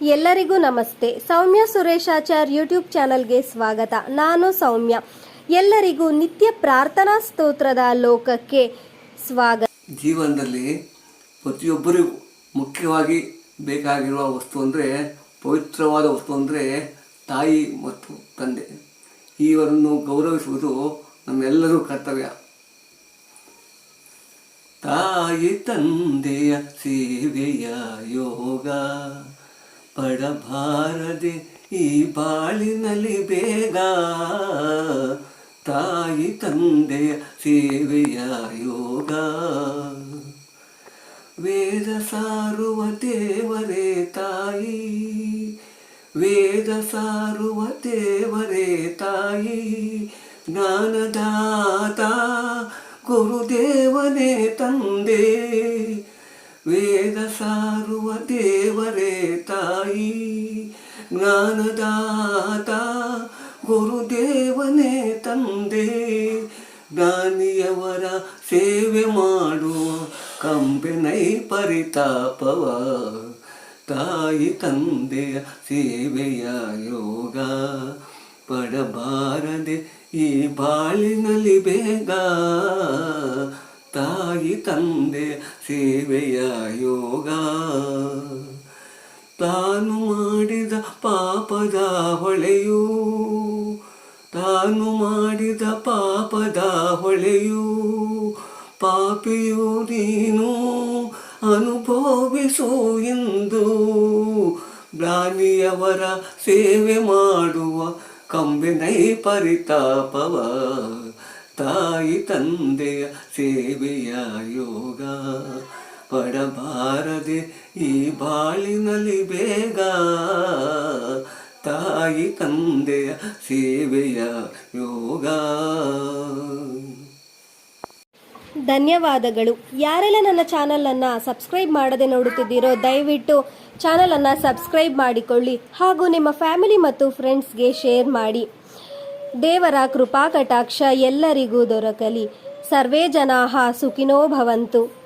ಎಲ್ಲರಿಗೂ ನಮಸ್ತೆ. ಸೌಮ್ಯ ಸುರೇಶಾಚಾರ್ ಯೂಟ್ಯೂಬ್ ಚಾನಲ್ಗೆ ಸ್ವಾಗತ. ನಾನು ಸೌಮ್ಯ. ಎಲ್ಲರಿಗೂ ನಿತ್ಯ ಪ್ರಾರ್ಥನಾ ಸ್ತೋತ್ರದ ಲೋಕಕ್ಕೆ ಸ್ವಾಗತ. ಜೀವನದಲ್ಲಿ ಪ್ರತಿಯೊಬ್ಬರಿಗೂ ಮುಖ್ಯವಾಗಿ ಬೇಕಾಗಿರುವ ವಸ್ತು ಅಂದರೆ ಪವಿತ್ರವಾದ ವಸ್ತು ಅಂದರೆ ತಾಯಿ ಮತ್ತು ತಂದೆ. ಇವರನ್ನು ಗೌರವಿಸುವುದು ನಮ್ಮೆಲ್ಲರೂ ಕರ್ತವ್ಯ. ತಾಯಿ ತಂದೆಯ ಸೇವೆಯ ಯೋಗ. ಪಡಬಾರದೆ ಈ ಬಾಳಿನಲ್ಲಿ ಬೇಗ ತಾಯಿ ತಂದೆಯ ಸೇವೆಯ ಯೋಗ. ವೇದ ಸಾರುವ ದೇವರೇ ತಾಯಿ, ವೇದ ಸಾರುವ ದೇವರೇ ತಾಯಿ, ಜ್ಞಾನದಾತ ಗುರುದೇವನೇ ತಂದೆ. ವೇದ ಸಾರುವ ದೇವರೇ ತಾಯಿ, ಜ್ಞಾನದಾತ, ಗುರುದೇವನೇ ತಂದೆ. ಜ್ಞಾನಿಯವರ ಸೇವೆ ಮಾಡುವ ಕಂಬೆನೈ ಪರಿತಾಪವ, ತಾಯಿ ತಂದೆಯ ಸೇವೆಯ ಯೋಗ. ಪಡಬಾರದೆ ಈ ಬಾಳಿನಲ್ಲಿ ಬೇಗ ತಾಯಿ ತಂದೆ ಸೇವೆಯ ಯೋಗ. ತಾನು ಮಾಡಿದ ಪಾಪದ ಹೊಳೆಯು, ತಾನು ಮಾಡಿದ ಪಾಪದ ಹೊಳೆಯು, ಪಾಪಿಯು ನೀನು ಅನುಭವಿಸು ಎಂದು ಜ್ಞಾನಿಯವರ ಸೇವೆ ಮಾಡುವ ಕಂಬೆನೈ ಪರಿತಾಪವ. ತಾಯಿ ತಂದೆಯ ಸೇವೆಯ ಯೋಗ. ಪಡಬಾರದೆ ಈ ಬಾಳಿನಲ್ಲಿ ಬೇಗ. ತಾಯಿ ತಂದೆಯ ಸೇವೆಯ ಯೋಗ. ಧನ್ಯವಾದಗಳು. ಯಾರೆಲ್ಲ ನನ್ನ ಚಾನಲನ್ನು ಸಬ್ಸ್ಕ್ರೈಬ್ ಮಾಡದೆ ನೋಡುತ್ತಿದ್ದೀರೋ ದಯವಿಟ್ಟು ಚಾನಲನ್ನು ಸಬ್ಸ್ಕ್ರೈಬ್ ಮಾಡಿಕೊಳ್ಳಿ ಹಾಗೂ ನಿಮ್ಮ ಫ್ಯಾಮಿಲಿ ಮತ್ತು ಫ್ರೆಂಡ್ಸ್ಗೆ ಶೇರ್ ಮಾಡಿ. ದೇವರ ಕೃಪಾಕಟಾಕ್ಷ ಎಲ್ಲರಿಗೂ ದೊರಕಲಿ. ಸರ್ವೇ ಜನಾಹ ಸುಖಿನೋ ಭವಂತು.